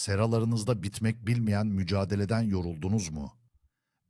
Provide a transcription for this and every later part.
seralarınızda bitmek bilmeyen mücadeleden yoruldunuz mu?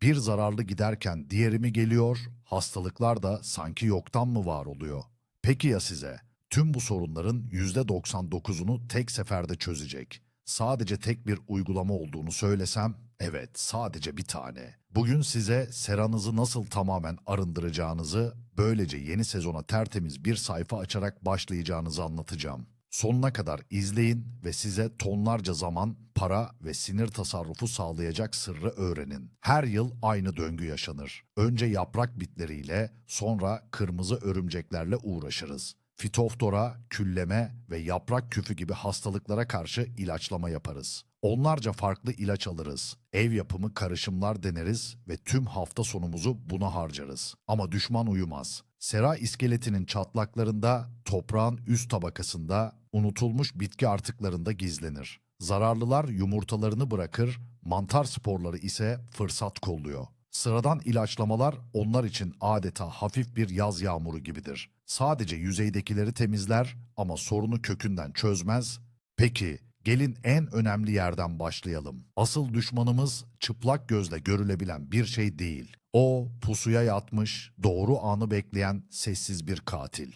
Bir zararlı giderken diğeri mi geliyor, hastalıklar da sanki yoktan mı var oluyor? Peki ya size? Tüm bu sorunların %99'unu tek seferde çözecek. Sadece tek bir uygulama olduğunu söylesem, evet sadece bir tane. Bugün size seranızı nasıl tamamen arındıracağınızı, böylece yeni sezona tertemiz bir sayfa açarak başlayacağınızı anlatacağım. Sonuna kadar izleyin ve size tonlarca zaman, para ve sinir tasarrufu sağlayacak sırrı öğrenin. Her yıl aynı döngü yaşanır. Önce yaprak bitleriyle, sonra kırmızı örümceklerle uğraşırız. Fitoftora, külleme ve yaprak küfü gibi hastalıklara karşı ilaçlama yaparız. Onlarca farklı ilaç alırız. Ev yapımı karışımlar deneriz ve tüm hafta sonumuzu buna harcarız. Ama düşman uyumaz. Sera iskeletinin çatlaklarında, toprağın üst tabakasında, unutulmuş bitki artıklarında gizlenir. Zararlılar yumurtalarını bırakır, mantar sporları ise fırsat kolluyor. Sıradan ilaçlamalar onlar için adeta hafif bir yaz yağmuru gibidir. Sadece yüzeydekileri temizler ama sorunu kökünden çözmez. Peki gelin en önemli yerden başlayalım. Asıl düşmanımız çıplak gözle görülebilen bir şey değil. O pusuya yatmış, doğru anı bekleyen sessiz bir katil.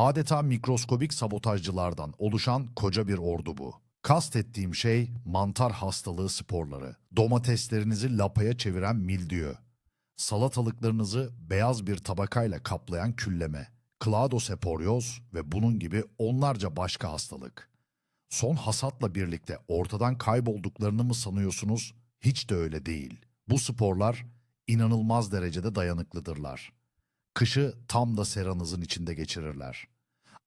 Adeta mikroskobik sabotajcılardan oluşan koca bir ordu bu. Kastettiğim şey mantar hastalığı sporları. Domateslerinizi lapaya çeviren mildiyo. Salatalıklarınızı beyaz bir tabakayla kaplayan külleme. Cladoseporioz ve bunun gibi onlarca başka hastalık. Son hasatla birlikte ortadan kaybolduklarını mı sanıyorsunuz? Hiç de öyle değil. Bu sporlar inanılmaz derecede dayanıklıdırlar. Kışı tam da seranızın içinde geçirirler.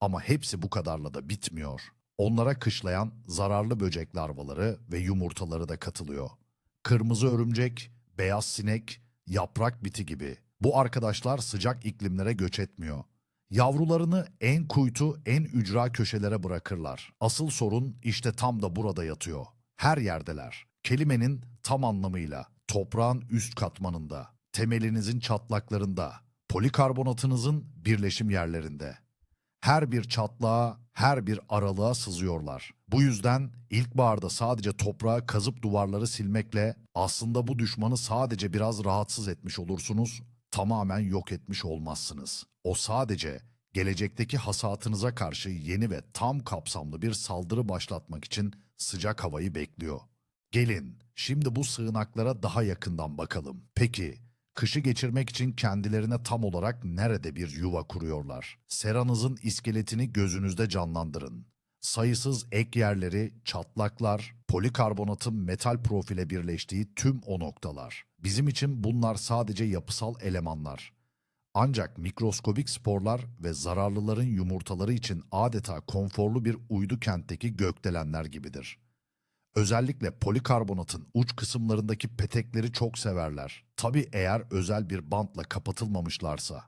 Ama hepsi bu kadarla da bitmiyor. Onlara kışlayan zararlı böcek larvaları ve yumurtaları da katılıyor. Kırmızı örümcek, beyaz sinek, yaprak biti gibi. Bu arkadaşlar sıcak iklimlere göç etmiyor. Yavrularını en kuytu, en ücra köşelere bırakırlar. Asıl sorun işte tam da burada yatıyor. Her yerdeler. Kelimenin tam anlamıyla toprağın üst katmanında, temelinizin çatlaklarında, polikarbonatınızın birleşim yerlerinde. Her bir çatlağa, her bir aralığa sızıyorlar. Bu yüzden ilkbaharda sadece toprağı kazıp duvarları silmekle aslında bu düşmanı sadece biraz rahatsız etmiş olursunuz, tamamen yok etmiş olmazsınız. O sadece gelecekteki hasatınıza karşı yeni ve tam kapsamlı bir saldırı başlatmak için sıcak havayı bekliyor. Gelin, şimdi bu sığınaklara daha yakından bakalım. Peki, kışı geçirmek için kendilerine tam olarak nerede bir yuva kuruyorlar? Seranızın iskeletini gözünüzde canlandırın. Sayısız ek yerleri, çatlaklar, polikarbonatın metal profile birleştiği tüm o noktalar. Bizim için bunlar sadece yapısal elemanlar. Ancak mikroskobik sporlar ve zararlıların yumurtaları için adeta konforlu bir uydu kentteki gökdelenler gibidir. Özellikle polikarbonatın uç kısımlarındaki petekleri çok severler. Tabi eğer özel bir bantla kapatılmamışlarsa.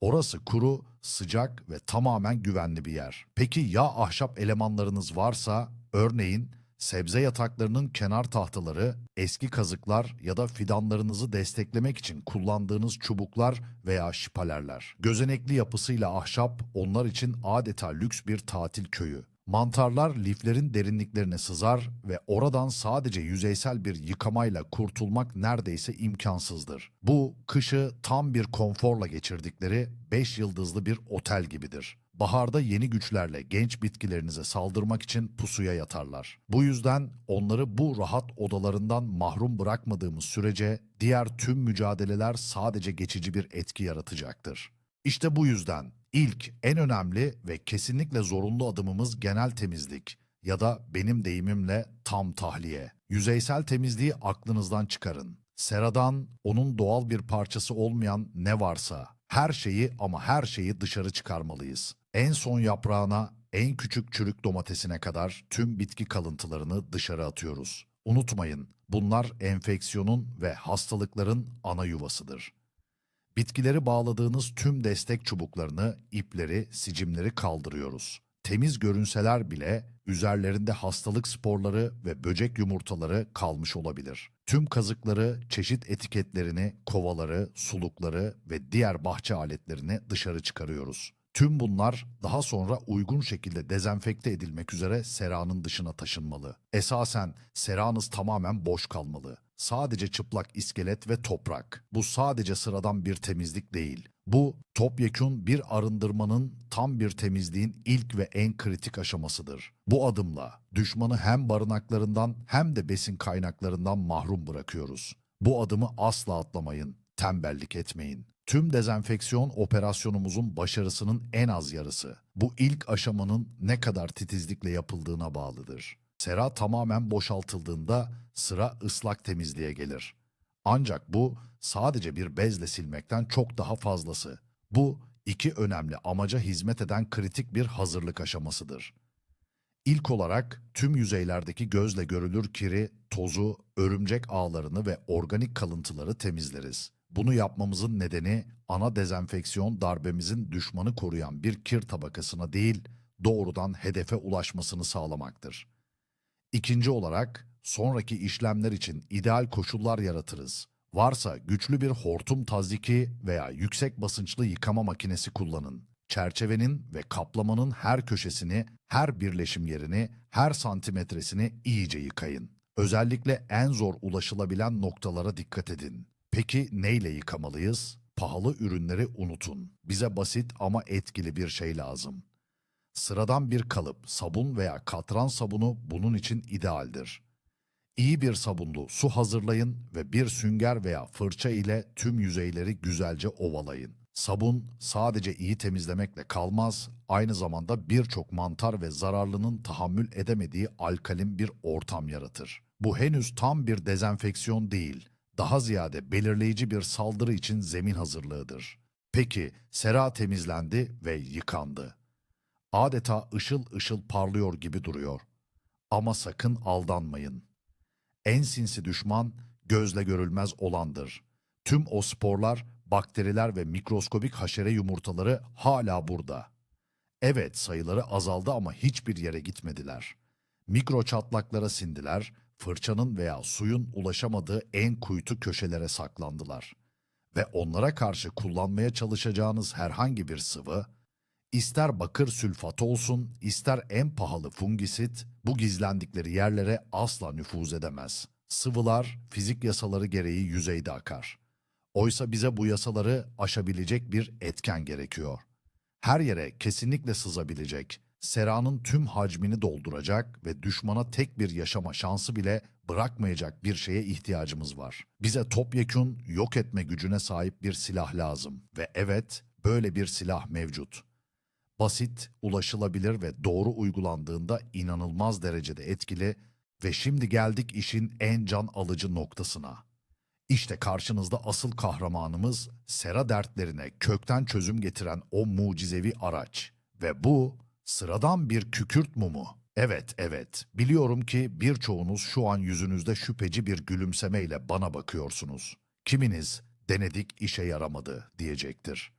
Orası kuru, sıcak ve tamamen güvenli bir yer. Peki ya ahşap elemanlarınız varsa, örneğin sebze yataklarının kenar tahtaları, eski kazıklar ya da fidanlarınızı desteklemek için kullandığınız çubuklar veya şipalerler. Gözenekli yapısıyla ahşap onlar için adeta lüks bir tatil köyü. Mantarlar liflerin derinliklerine sızar ve oradan sadece yüzeysel bir yıkamayla kurtulmak neredeyse imkansızdır. Bu, kışı tam bir konforla geçirdikleri 5 yıldızlı bir otel gibidir. Baharda yeni güçlerle genç bitkilerinize saldırmak için pusuya yatarlar. Bu yüzden onları bu rahat odalarından mahrum bırakmadığımız sürece diğer tüm mücadeleler sadece geçici bir etki yaratacaktır. İşte bu yüzden ilk, en önemli ve kesinlikle zorunlu adımımız genel temizlik ya da benim deyimimle tam tahliye. Yüzeysel temizliği aklınızdan çıkarın. Seradan, onun doğal bir parçası olmayan ne varsa, her şeyi ama her şeyi dışarı çıkarmalıyız. En son yaprağına, en küçük çürük domatesine kadar tüm bitki kalıntılarını dışarı atıyoruz. Unutmayın, bunlar enfeksiyonun ve hastalıkların ana yuvasıdır. Bitkileri bağladığınız tüm destek çubuklarını, ipleri, sicimleri kaldırıyoruz. Temiz görünseler bile üzerlerinde hastalık sporları ve böcek yumurtaları kalmış olabilir. Tüm kazıkları, çeşit etiketlerini, kovaları, sulukları ve diğer bahçe aletlerini dışarı çıkarıyoruz. Tüm bunlar daha sonra uygun şekilde dezenfekte edilmek üzere seranın dışına taşınmalı. Esasen seranız tamamen boş kalmalı. Sadece çıplak iskelet ve toprak. Bu sadece sıradan bir temizlik değil. Bu topyekun bir arındırmanın tam bir temizliğin ilk ve en kritik aşamasıdır. Bu adımla düşmanı hem barınaklarından hem de besin kaynaklarından mahrum bırakıyoruz. Bu adımı asla atlamayın, tembellik etmeyin. Tüm dezenfeksiyon operasyonumuzun başarısının en az yarısı. Bu ilk aşamanın ne kadar titizlikle yapıldığına bağlıdır. Sera tamamen boşaltıldığında sıra ıslak temizliğe gelir. Ancak bu sadece bir bezle silmekten çok daha fazlası. Bu iki önemli amaca hizmet eden kritik bir hazırlık aşamasıdır. İlk olarak tüm yüzeylerdeki gözle görülür kiri, tozu, örümcek ağlarını ve organik kalıntıları temizleriz. Bunu yapmamızın nedeni ana dezenfeksiyon darbemizin düşmanı koruyan bir kir tabakasına değil, doğrudan hedefe ulaşmasını sağlamaktır. İkinci olarak sonraki işlemler için ideal koşullar yaratırız. Varsa güçlü bir hortum tazyiki veya yüksek basınçlı yıkama makinesi kullanın. Çerçevenin ve kaplamanın her köşesini, her birleşim yerini, her santimetresini iyice yıkayın. Özellikle en zor ulaşılabilen noktalara dikkat edin. Peki neyle yıkamalıyız? Pahalı ürünleri unutun. Bize basit ama etkili bir şey lazım. Sıradan bir kalıp, sabun veya katran sabunu bunun için idealdir. İyi bir sabunlu su hazırlayın ve bir sünger veya fırça ile tüm yüzeyleri güzelce ovalayın. Sabun sadece iyi temizlemekle kalmaz, aynı zamanda birçok mantar ve zararlının tahammül edemediği alkalin bir ortam yaratır. Bu henüz tam bir dezenfeksiyon değil, daha ziyade belirleyici bir saldırı için zemin hazırlığıdır. Peki, sera temizlendi ve yıkandı. Adeta ışıl ışıl parlıyor gibi duruyor. Ama sakın aldanmayın. En sinsi düşman gözle görülmez olandır. Tüm o sporlar, bakteriler ve mikroskobik haşere yumurtaları hala burada. Evet sayıları azaldı ama hiçbir yere gitmediler. Mikro çatlaklara sindiler, fırçanın veya suyun ulaşamadığı en kuytu köşelere saklandılar. Ve onlara karşı kullanmaya çalışacağınız herhangi bir sıvı, İster bakır sülfat olsun, ister en pahalı fungisit, bu gizlendikleri yerlere asla nüfuz edemez. Sıvılar, fizik yasaları gereği yüzeyde akar. Oysa bize bu yasaları aşabilecek bir etken gerekiyor. Her yere kesinlikle sızabilecek, seranın tüm hacmini dolduracak ve düşmana tek bir yaşama şansı bile bırakmayacak bir şeye ihtiyacımız var. Bize topyekun yok etme gücüne sahip bir silah lazım ve evet, böyle bir silah mevcut basit, ulaşılabilir ve doğru uygulandığında inanılmaz derecede etkili ve şimdi geldik işin en can alıcı noktasına. İşte karşınızda asıl kahramanımız sera dertlerine kökten çözüm getiren o mucizevi araç. Ve bu sıradan bir kükürt mumu. Evet evet biliyorum ki birçoğunuz şu an yüzünüzde şüpheci bir gülümsemeyle bana bakıyorsunuz. Kiminiz denedik işe yaramadı diyecektir.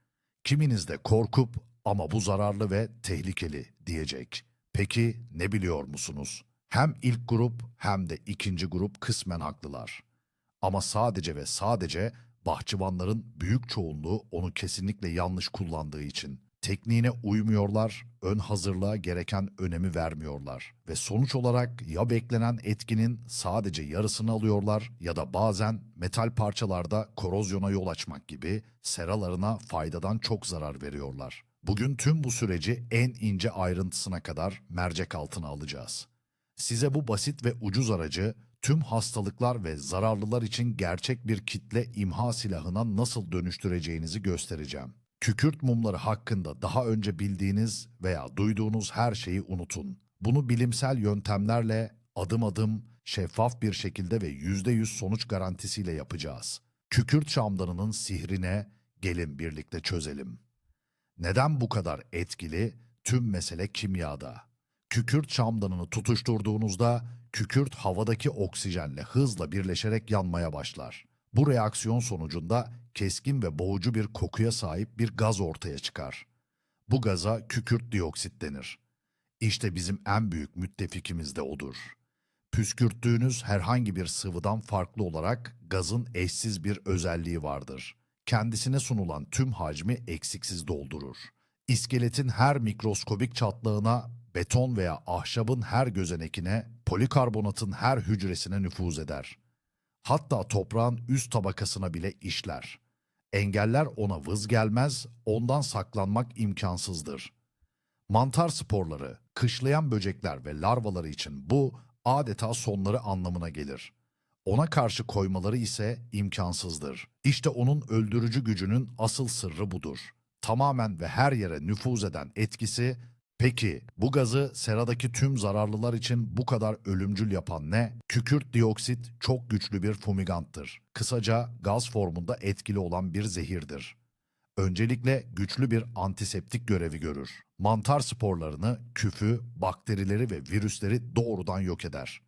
Kiminiz de korkup ama bu zararlı ve tehlikeli diyecek. Peki ne biliyor musunuz? Hem ilk grup hem de ikinci grup kısmen haklılar. Ama sadece ve sadece bahçıvanların büyük çoğunluğu onu kesinlikle yanlış kullandığı için tekniğine uymuyorlar, ön hazırlığa gereken önemi vermiyorlar ve sonuç olarak ya beklenen etkinin sadece yarısını alıyorlar ya da bazen metal parçalarda korozyona yol açmak gibi seralarına faydadan çok zarar veriyorlar. Bugün tüm bu süreci en ince ayrıntısına kadar mercek altına alacağız. Size bu basit ve ucuz aracı tüm hastalıklar ve zararlılar için gerçek bir kitle imha silahına nasıl dönüştüreceğinizi göstereceğim. Kükürt mumları hakkında daha önce bildiğiniz veya duyduğunuz her şeyi unutun. Bunu bilimsel yöntemlerle adım adım, şeffaf bir şekilde ve %100 sonuç garantisiyle yapacağız. Kükürt şamdanının sihrine gelin birlikte çözelim. Neden bu kadar etkili? Tüm mesele kimyada. Kükürt şamdanını tutuşturduğunuzda kükürt havadaki oksijenle hızla birleşerek yanmaya başlar. Bu reaksiyon sonucunda keskin ve boğucu bir kokuya sahip bir gaz ortaya çıkar. Bu gaza kükürt dioksit denir. İşte bizim en büyük müttefikimiz de odur. Püskürttüğünüz herhangi bir sıvıdan farklı olarak gazın eşsiz bir özelliği vardır kendisine sunulan tüm hacmi eksiksiz doldurur. İskeletin her mikroskobik çatlağına, beton veya ahşabın her gözenekine, polikarbonatın her hücresine nüfuz eder. Hatta toprağın üst tabakasına bile işler. Engeller ona vız gelmez, ondan saklanmak imkansızdır. Mantar sporları, kışlayan böcekler ve larvaları için bu adeta sonları anlamına gelir. Ona karşı koymaları ise imkansızdır. İşte onun öldürücü gücünün asıl sırrı budur. Tamamen ve her yere nüfuz eden etkisi, peki bu gazı seradaki tüm zararlılar için bu kadar ölümcül yapan ne? Kükürt dioksit çok güçlü bir fumiganttır. Kısaca gaz formunda etkili olan bir zehirdir. Öncelikle güçlü bir antiseptik görevi görür. Mantar sporlarını, küfü, bakterileri ve virüsleri doğrudan yok eder.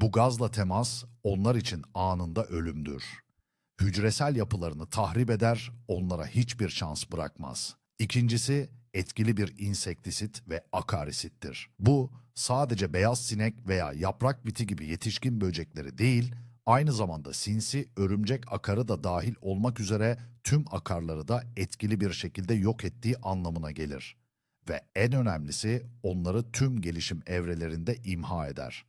Bu gazla temas onlar için anında ölümdür. Hücresel yapılarını tahrip eder, onlara hiçbir şans bırakmaz. İkincisi etkili bir insektisit ve akarisittir. Bu sadece beyaz sinek veya yaprak biti gibi yetişkin böcekleri değil, aynı zamanda sinsi, örümcek akarı da dahil olmak üzere tüm akarları da etkili bir şekilde yok ettiği anlamına gelir. Ve en önemlisi onları tüm gelişim evrelerinde imha eder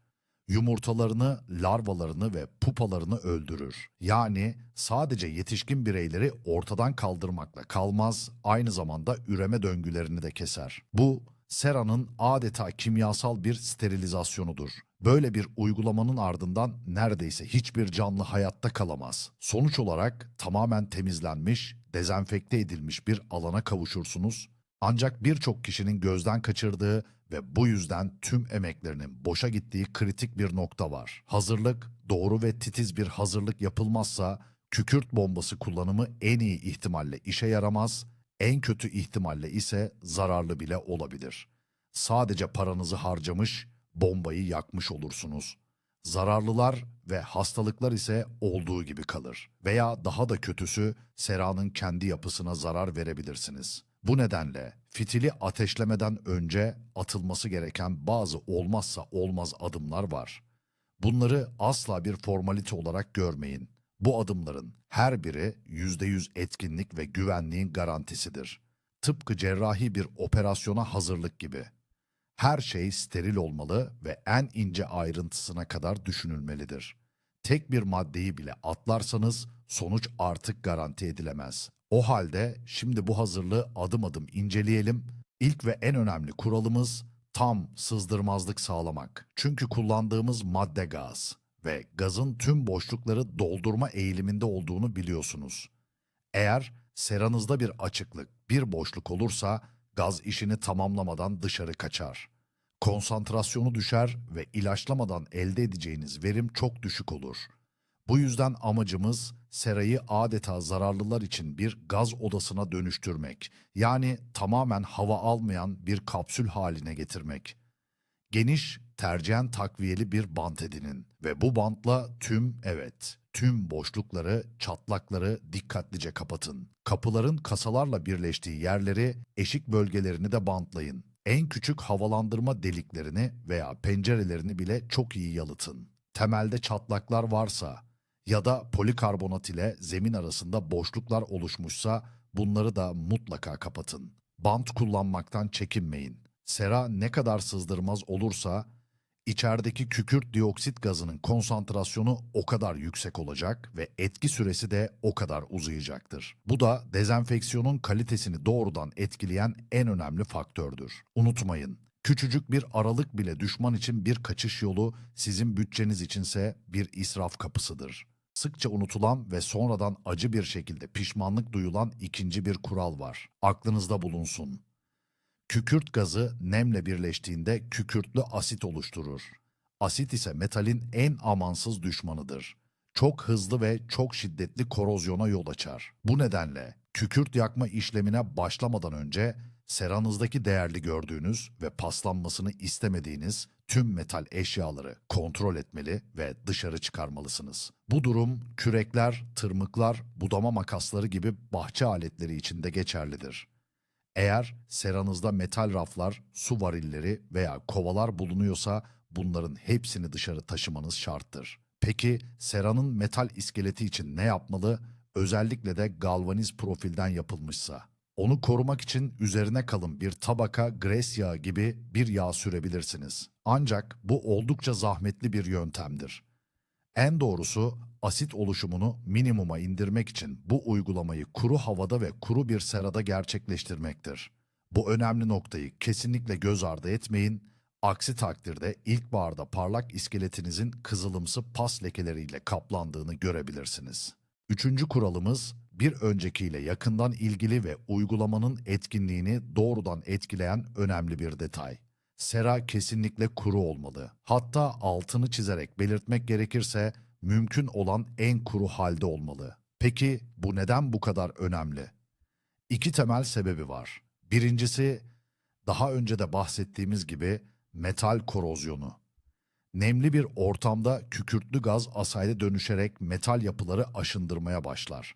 yumurtalarını, larvalarını ve pupalarını öldürür. Yani sadece yetişkin bireyleri ortadan kaldırmakla kalmaz, aynı zamanda üreme döngülerini de keser. Bu, seranın adeta kimyasal bir sterilizasyonudur. Böyle bir uygulamanın ardından neredeyse hiçbir canlı hayatta kalamaz. Sonuç olarak tamamen temizlenmiş, dezenfekte edilmiş bir alana kavuşursunuz ancak birçok kişinin gözden kaçırdığı ve bu yüzden tüm emeklerinin boşa gittiği kritik bir nokta var. Hazırlık, doğru ve titiz bir hazırlık yapılmazsa kükürt bombası kullanımı en iyi ihtimalle işe yaramaz, en kötü ihtimalle ise zararlı bile olabilir. Sadece paranızı harcamış, bombayı yakmış olursunuz. Zararlılar ve hastalıklar ise olduğu gibi kalır. Veya daha da kötüsü seranın kendi yapısına zarar verebilirsiniz. Bu nedenle fitili ateşlemeden önce atılması gereken bazı olmazsa olmaz adımlar var. Bunları asla bir formalite olarak görmeyin. Bu adımların her biri %100 etkinlik ve güvenliğin garantisidir. Tıpkı cerrahi bir operasyona hazırlık gibi. Her şey steril olmalı ve en ince ayrıntısına kadar düşünülmelidir. Tek bir maddeyi bile atlarsanız sonuç artık garanti edilemez. O halde şimdi bu hazırlığı adım adım inceleyelim. İlk ve en önemli kuralımız tam sızdırmazlık sağlamak. Çünkü kullandığımız madde gaz ve gazın tüm boşlukları doldurma eğiliminde olduğunu biliyorsunuz. Eğer seranızda bir açıklık, bir boşluk olursa gaz işini tamamlamadan dışarı kaçar. Konsantrasyonu düşer ve ilaçlamadan elde edeceğiniz verim çok düşük olur. Bu yüzden amacımız serayı adeta zararlılar için bir gaz odasına dönüştürmek. Yani tamamen hava almayan bir kapsül haline getirmek. Geniş, tercihen takviyeli bir bant edinin ve bu bantla tüm evet, tüm boşlukları, çatlakları dikkatlice kapatın. Kapıların kasalarla birleştiği yerleri, eşik bölgelerini de bantlayın. En küçük havalandırma deliklerini veya pencerelerini bile çok iyi yalıtın. Temelde çatlaklar varsa ya da polikarbonat ile zemin arasında boşluklar oluşmuşsa bunları da mutlaka kapatın. Bant kullanmaktan çekinmeyin. Sera ne kadar sızdırmaz olursa içerideki kükürt dioksit gazının konsantrasyonu o kadar yüksek olacak ve etki süresi de o kadar uzayacaktır. Bu da dezenfeksiyonun kalitesini doğrudan etkileyen en önemli faktördür. Unutmayın, küçücük bir aralık bile düşman için bir kaçış yolu, sizin bütçeniz içinse bir israf kapısıdır. Sıkça unutulan ve sonradan acı bir şekilde pişmanlık duyulan ikinci bir kural var. Aklınızda bulunsun. Kükürt gazı nemle birleştiğinde kükürtlü asit oluşturur. Asit ise metalin en amansız düşmanıdır. Çok hızlı ve çok şiddetli korozyona yol açar. Bu nedenle kükürt yakma işlemine başlamadan önce seranızdaki değerli gördüğünüz ve paslanmasını istemediğiniz tüm metal eşyaları kontrol etmeli ve dışarı çıkarmalısınız. Bu durum kürekler, tırmıklar, budama makasları gibi bahçe aletleri için de geçerlidir. Eğer seranızda metal raflar, su varilleri veya kovalar bulunuyorsa bunların hepsini dışarı taşımanız şarttır. Peki seranın metal iskeleti için ne yapmalı? Özellikle de galvaniz profilden yapılmışsa. Onu korumak için üzerine kalın bir tabaka gres yağı gibi bir yağ sürebilirsiniz. Ancak bu oldukça zahmetli bir yöntemdir. En doğrusu asit oluşumunu minimuma indirmek için bu uygulamayı kuru havada ve kuru bir serada gerçekleştirmektir. Bu önemli noktayı kesinlikle göz ardı etmeyin. Aksi takdirde ilkbaharda parlak iskeletinizin kızılımsı pas lekeleriyle kaplandığını görebilirsiniz. Üçüncü kuralımız bir öncekiyle yakından ilgili ve uygulamanın etkinliğini doğrudan etkileyen önemli bir detay. Sera kesinlikle kuru olmalı. Hatta altını çizerek belirtmek gerekirse mümkün olan en kuru halde olmalı. Peki bu neden bu kadar önemli? İki temel sebebi var. Birincisi daha önce de bahsettiğimiz gibi metal korozyonu. Nemli bir ortamda kükürtlü gaz asayla dönüşerek metal yapıları aşındırmaya başlar.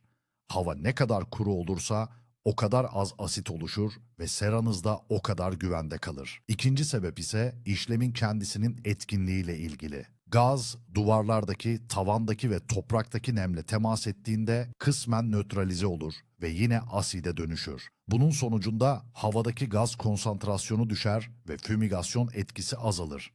Hava ne kadar kuru olursa o kadar az asit oluşur ve seranızda o kadar güvende kalır. İkinci sebep ise işlemin kendisinin etkinliğiyle ilgili. Gaz, duvarlardaki, tavandaki ve topraktaki nemle temas ettiğinde kısmen nötralize olur ve yine aside dönüşür. Bunun sonucunda havadaki gaz konsantrasyonu düşer ve fümigasyon etkisi azalır.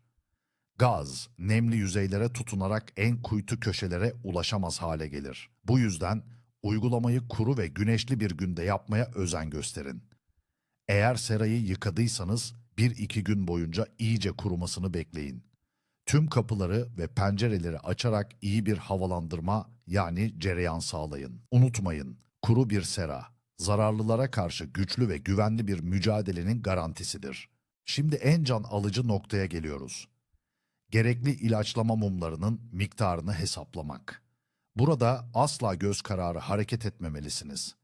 Gaz, nemli yüzeylere tutunarak en kuytu köşelere ulaşamaz hale gelir. Bu yüzden uygulamayı kuru ve güneşli bir günde yapmaya özen gösterin. Eğer serayı yıkadıysanız 1-2 gün boyunca iyice kurumasını bekleyin. Tüm kapıları ve pencereleri açarak iyi bir havalandırma yani cereyan sağlayın. Unutmayın, kuru bir sera, zararlılara karşı güçlü ve güvenli bir mücadelenin garantisidir. Şimdi en can alıcı noktaya geliyoruz. Gerekli ilaçlama mumlarının miktarını hesaplamak. Burada asla göz kararı hareket etmemelisiniz.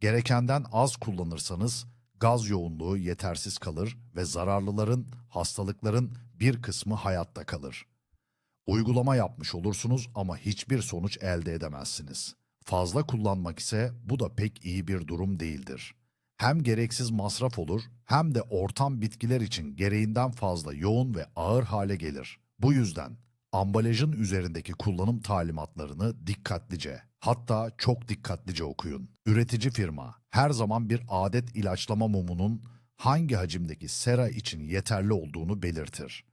Gerekenden az kullanırsanız gaz yoğunluğu yetersiz kalır ve zararlıların, hastalıkların bir kısmı hayatta kalır. Uygulama yapmış olursunuz ama hiçbir sonuç elde edemezsiniz. Fazla kullanmak ise bu da pek iyi bir durum değildir. Hem gereksiz masraf olur hem de ortam bitkiler için gereğinden fazla yoğun ve ağır hale gelir. Bu yüzden ambalajın üzerindeki kullanım talimatlarını dikkatlice, hatta çok dikkatlice okuyun. Üretici firma her zaman bir adet ilaçlama mumunun hangi hacimdeki sera için yeterli olduğunu belirtir.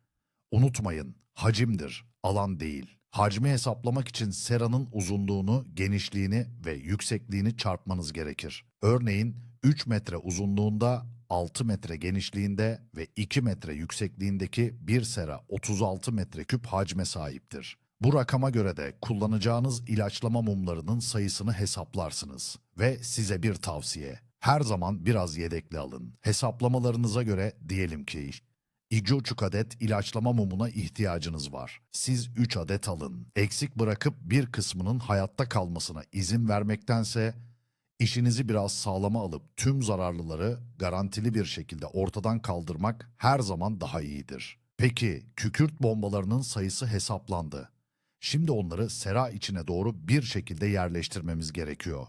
Unutmayın, hacimdir, alan değil. Hacmi hesaplamak için seranın uzunluğunu, genişliğini ve yüksekliğini çarpmanız gerekir. Örneğin 3 metre uzunluğunda 6 metre genişliğinde ve 2 metre yüksekliğindeki bir sera 36 metreküp hacme sahiptir. Bu rakama göre de kullanacağınız ilaçlama mumlarının sayısını hesaplarsınız. Ve size bir tavsiye. Her zaman biraz yedekli alın. Hesaplamalarınıza göre diyelim ki 2,5 adet ilaçlama mumuna ihtiyacınız var. Siz 3 adet alın. Eksik bırakıp bir kısmının hayatta kalmasına izin vermektense İşinizi biraz sağlama alıp tüm zararlıları garantili bir şekilde ortadan kaldırmak her zaman daha iyidir. Peki kükürt bombalarının sayısı hesaplandı. Şimdi onları sera içine doğru bir şekilde yerleştirmemiz gerekiyor.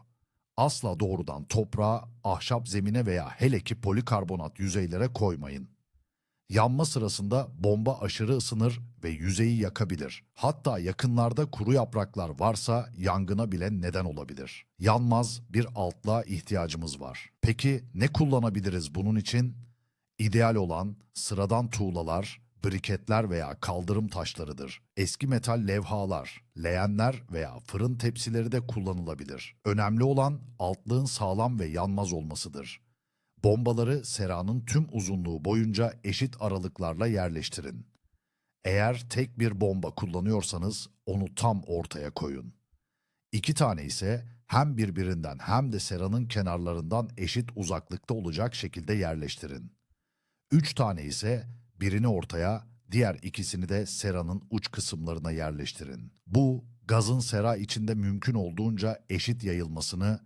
Asla doğrudan toprağa, ahşap zemine veya hele ki polikarbonat yüzeylere koymayın. Yanma sırasında bomba aşırı ısınır ve yüzeyi yakabilir. Hatta yakınlarda kuru yapraklar varsa yangına bile neden olabilir. Yanmaz bir altlığa ihtiyacımız var. Peki ne kullanabiliriz bunun için? İdeal olan sıradan tuğlalar, briketler veya kaldırım taşlarıdır. Eski metal levhalar, leğenler veya fırın tepsileri de kullanılabilir. Önemli olan altlığın sağlam ve yanmaz olmasıdır. Bombaları seranın tüm uzunluğu boyunca eşit aralıklarla yerleştirin. Eğer tek bir bomba kullanıyorsanız onu tam ortaya koyun. İki tane ise hem birbirinden hem de seranın kenarlarından eşit uzaklıkta olacak şekilde yerleştirin. Üç tane ise birini ortaya, diğer ikisini de seranın uç kısımlarına yerleştirin. Bu, gazın sera içinde mümkün olduğunca eşit yayılmasını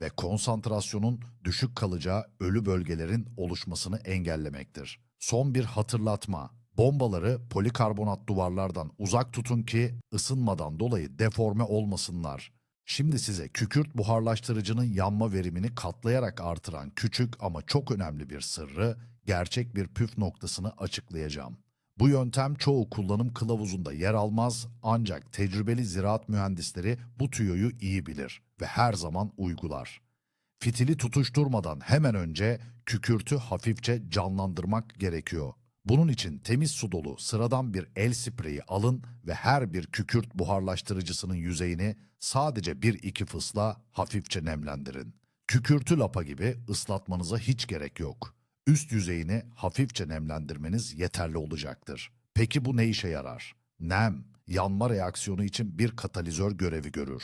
ve konsantrasyonun düşük kalacağı ölü bölgelerin oluşmasını engellemektir. Son bir hatırlatma. Bombaları polikarbonat duvarlardan uzak tutun ki ısınmadan dolayı deforme olmasınlar. Şimdi size kükürt buharlaştırıcının yanma verimini katlayarak artıran küçük ama çok önemli bir sırrı, gerçek bir püf noktasını açıklayacağım. Bu yöntem çoğu kullanım kılavuzunda yer almaz ancak tecrübeli ziraat mühendisleri bu tüyoyu iyi bilir ve her zaman uygular. Fitili tutuşturmadan hemen önce kükürtü hafifçe canlandırmak gerekiyor. Bunun için temiz su dolu sıradan bir el spreyi alın ve her bir kükürt buharlaştırıcısının yüzeyini sadece 1-2 fısla hafifçe nemlendirin. Kükürtü lapa gibi ıslatmanıza hiç gerek yok. Üst yüzeyini hafifçe nemlendirmeniz yeterli olacaktır. Peki bu ne işe yarar? Nem, yanma reaksiyonu için bir katalizör görevi görür.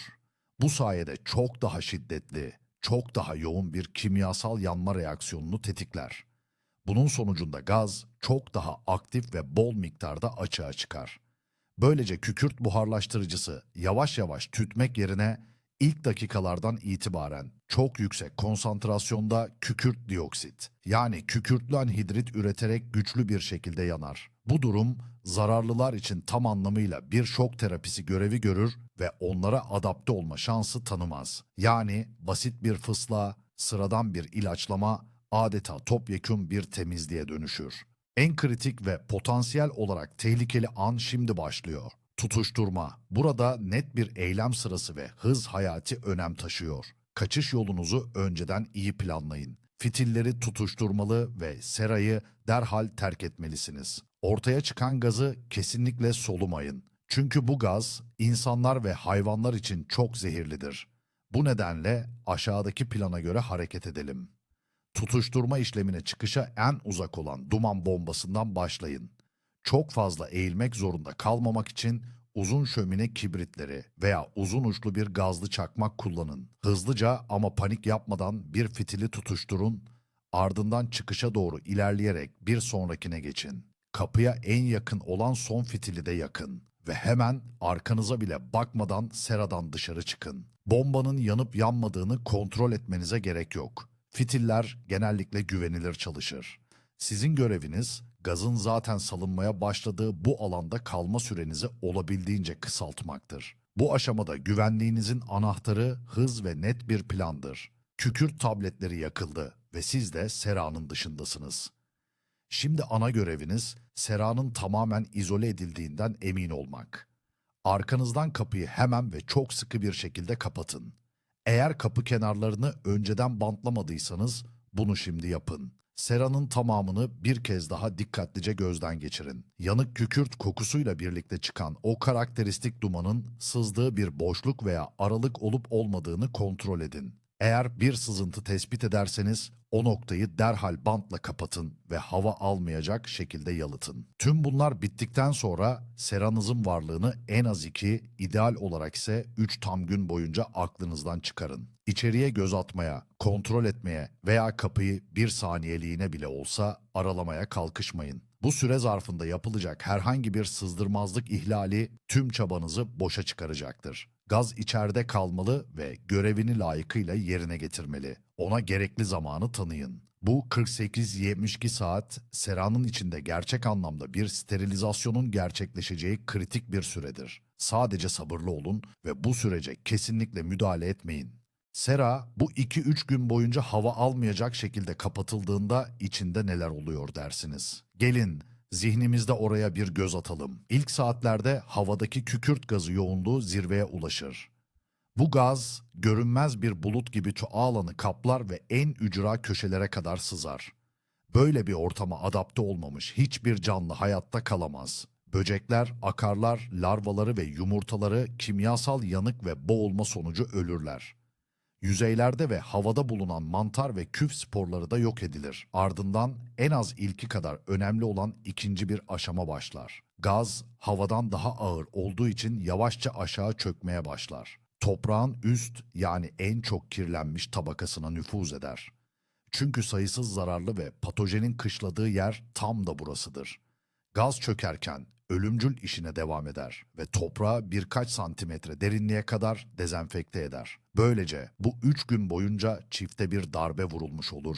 Bu sayede çok daha şiddetli, çok daha yoğun bir kimyasal yanma reaksiyonunu tetikler. Bunun sonucunda gaz çok daha aktif ve bol miktarda açığa çıkar. Böylece kükürt buharlaştırıcısı yavaş yavaş tütmek yerine ilk dakikalardan itibaren çok yüksek konsantrasyonda kükürt dioksit yani kükürtlü anhidrit üreterek güçlü bir şekilde yanar. Bu durum zararlılar için tam anlamıyla bir şok terapisi görevi görür ve onlara adapte olma şansı tanımaz. Yani basit bir fısla, sıradan bir ilaçlama adeta topyekun bir temizliğe dönüşür. En kritik ve potansiyel olarak tehlikeli an şimdi başlıyor. Tutuşturma. Burada net bir eylem sırası ve hız hayati önem taşıyor. Kaçış yolunuzu önceden iyi planlayın. Fitilleri tutuşturmalı ve serayı derhal terk etmelisiniz. Ortaya çıkan gazı kesinlikle solumayın. Çünkü bu gaz insanlar ve hayvanlar için çok zehirlidir. Bu nedenle aşağıdaki plana göre hareket edelim. Tutuşturma işlemine çıkışa en uzak olan duman bombasından başlayın. Çok fazla eğilmek zorunda kalmamak için uzun şömine kibritleri veya uzun uçlu bir gazlı çakmak kullanın. Hızlıca ama panik yapmadan bir fitili tutuşturun, ardından çıkışa doğru ilerleyerek bir sonrakine geçin. Kapıya en yakın olan son fitili de yakın ve hemen arkanıza bile bakmadan seradan dışarı çıkın. Bombanın yanıp yanmadığını kontrol etmenize gerek yok. Fitiller genellikle güvenilir çalışır. Sizin göreviniz gazın zaten salınmaya başladığı bu alanda kalma sürenizi olabildiğince kısaltmaktır. Bu aşamada güvenliğinizin anahtarı hız ve net bir plandır. Kükürt tabletleri yakıldı ve siz de seranın dışındasınız. Şimdi ana göreviniz seranın tamamen izole edildiğinden emin olmak. Arkanızdan kapıyı hemen ve çok sıkı bir şekilde kapatın. Eğer kapı kenarlarını önceden bantlamadıysanız bunu şimdi yapın. Seranın tamamını bir kez daha dikkatlice gözden geçirin. Yanık kükürt kokusuyla birlikte çıkan o karakteristik dumanın sızdığı bir boşluk veya aralık olup olmadığını kontrol edin. Eğer bir sızıntı tespit ederseniz o noktayı derhal bantla kapatın ve hava almayacak şekilde yalıtın. Tüm bunlar bittikten sonra seranızın varlığını en az iki, ideal olarak ise 3 tam gün boyunca aklınızdan çıkarın. İçeriye göz atmaya, kontrol etmeye veya kapıyı bir saniyeliğine bile olsa aralamaya kalkışmayın. Bu süre zarfında yapılacak herhangi bir sızdırmazlık ihlali tüm çabanızı boşa çıkaracaktır. Gaz içeride kalmalı ve görevini layıkıyla yerine getirmeli. Ona gerekli zamanı tanıyın. Bu 48-72 saat seranın içinde gerçek anlamda bir sterilizasyonun gerçekleşeceği kritik bir süredir. Sadece sabırlı olun ve bu sürece kesinlikle müdahale etmeyin. Sera bu 2-3 gün boyunca hava almayacak şekilde kapatıldığında içinde neler oluyor dersiniz. Gelin zihnimizde oraya bir göz atalım. İlk saatlerde havadaki kükürt gazı yoğunluğu zirveye ulaşır. Bu gaz görünmez bir bulut gibi tüm alanı kaplar ve en ücra köşelere kadar sızar. Böyle bir ortama adapte olmamış hiçbir canlı hayatta kalamaz. Böcekler, akarlar, larvaları ve yumurtaları kimyasal yanık ve boğulma sonucu ölürler. Yüzeylerde ve havada bulunan mantar ve küf sporları da yok edilir. Ardından en az ilki kadar önemli olan ikinci bir aşama başlar. Gaz havadan daha ağır olduğu için yavaşça aşağı çökmeye başlar. Toprağın üst yani en çok kirlenmiş tabakasına nüfuz eder. Çünkü sayısız zararlı ve patojenin kışladığı yer tam da burasıdır. Gaz çökerken ölümcül işine devam eder ve toprağı birkaç santimetre derinliğe kadar dezenfekte eder. Böylece bu üç gün boyunca çifte bir darbe vurulmuş olur.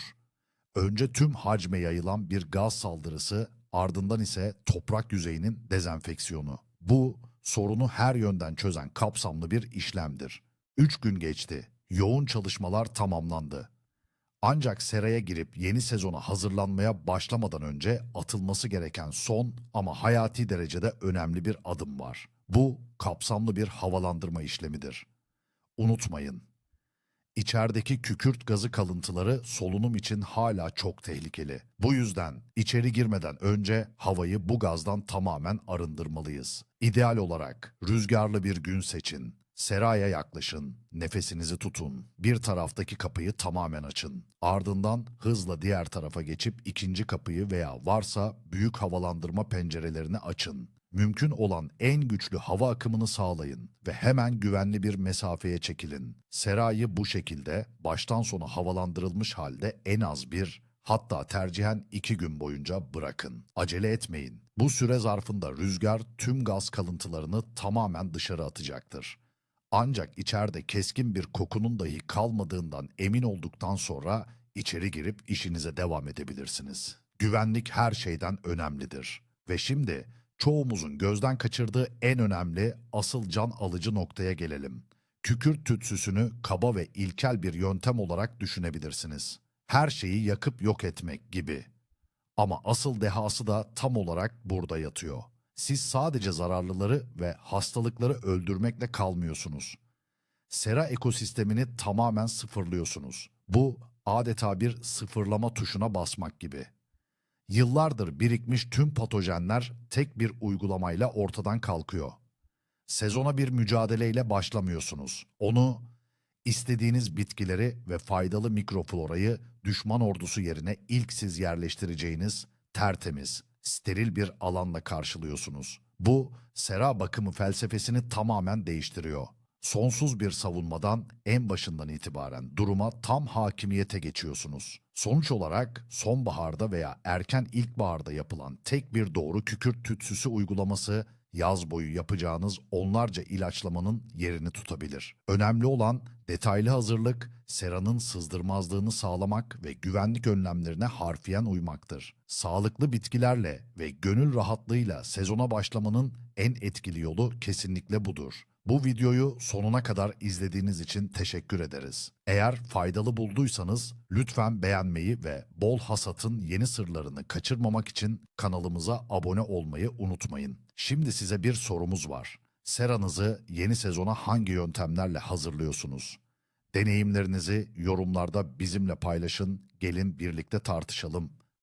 Önce tüm hacme yayılan bir gaz saldırısı, ardından ise toprak yüzeyinin dezenfeksiyonu. Bu, sorunu her yönden çözen kapsamlı bir işlemdir. Üç gün geçti. Yoğun çalışmalar tamamlandı. Ancak seraya girip yeni sezona hazırlanmaya başlamadan önce atılması gereken son ama hayati derecede önemli bir adım var. Bu kapsamlı bir havalandırma işlemidir. Unutmayın. İçerideki kükürt gazı kalıntıları solunum için hala çok tehlikeli. Bu yüzden içeri girmeden önce havayı bu gazdan tamamen arındırmalıyız. İdeal olarak rüzgarlı bir gün seçin. Seraya yaklaşın, nefesinizi tutun. Bir taraftaki kapıyı tamamen açın. Ardından hızla diğer tarafa geçip ikinci kapıyı veya varsa büyük havalandırma pencerelerini açın. Mümkün olan en güçlü hava akımını sağlayın ve hemen güvenli bir mesafeye çekilin. Serayı bu şekilde baştan sona havalandırılmış halde en az bir hatta tercihen iki gün boyunca bırakın. Acele etmeyin. Bu süre zarfında rüzgar tüm gaz kalıntılarını tamamen dışarı atacaktır. Ancak içeride keskin bir kokunun dahi kalmadığından emin olduktan sonra içeri girip işinize devam edebilirsiniz. Güvenlik her şeyden önemlidir. Ve şimdi çoğumuzun gözden kaçırdığı en önemli, asıl can alıcı noktaya gelelim. Kükürt tütsüsünü kaba ve ilkel bir yöntem olarak düşünebilirsiniz. Her şeyi yakıp yok etmek gibi. Ama asıl dehası da tam olarak burada yatıyor. Siz sadece zararlıları ve hastalıkları öldürmekle kalmıyorsunuz. Sera ekosistemini tamamen sıfırlıyorsunuz. Bu adeta bir sıfırlama tuşuna basmak gibi. Yıllardır birikmiş tüm patojenler tek bir uygulamayla ortadan kalkıyor. Sezona bir mücadeleyle başlamıyorsunuz. Onu istediğiniz bitkileri ve faydalı mikroflorayı düşman ordusu yerine ilk siz yerleştireceğiniz tertemiz, steril bir alanla karşılıyorsunuz. Bu sera bakımı felsefesini tamamen değiştiriyor. Sonsuz bir savunmadan en başından itibaren duruma tam hakimiyete geçiyorsunuz. Sonuç olarak sonbaharda veya erken ilkbaharda yapılan tek bir doğru kükürt tütsüsü uygulaması yaz boyu yapacağınız onlarca ilaçlamanın yerini tutabilir. Önemli olan detaylı hazırlık, seranın sızdırmazlığını sağlamak ve güvenlik önlemlerine harfiyen uymaktır. Sağlıklı bitkilerle ve gönül rahatlığıyla sezona başlamanın en etkili yolu kesinlikle budur. Bu videoyu sonuna kadar izlediğiniz için teşekkür ederiz. Eğer faydalı bulduysanız lütfen beğenmeyi ve bol hasatın yeni sırlarını kaçırmamak için kanalımıza abone olmayı unutmayın. Şimdi size bir sorumuz var. Seranızı yeni sezona hangi yöntemlerle hazırlıyorsunuz? Deneyimlerinizi yorumlarda bizimle paylaşın, gelin birlikte tartışalım.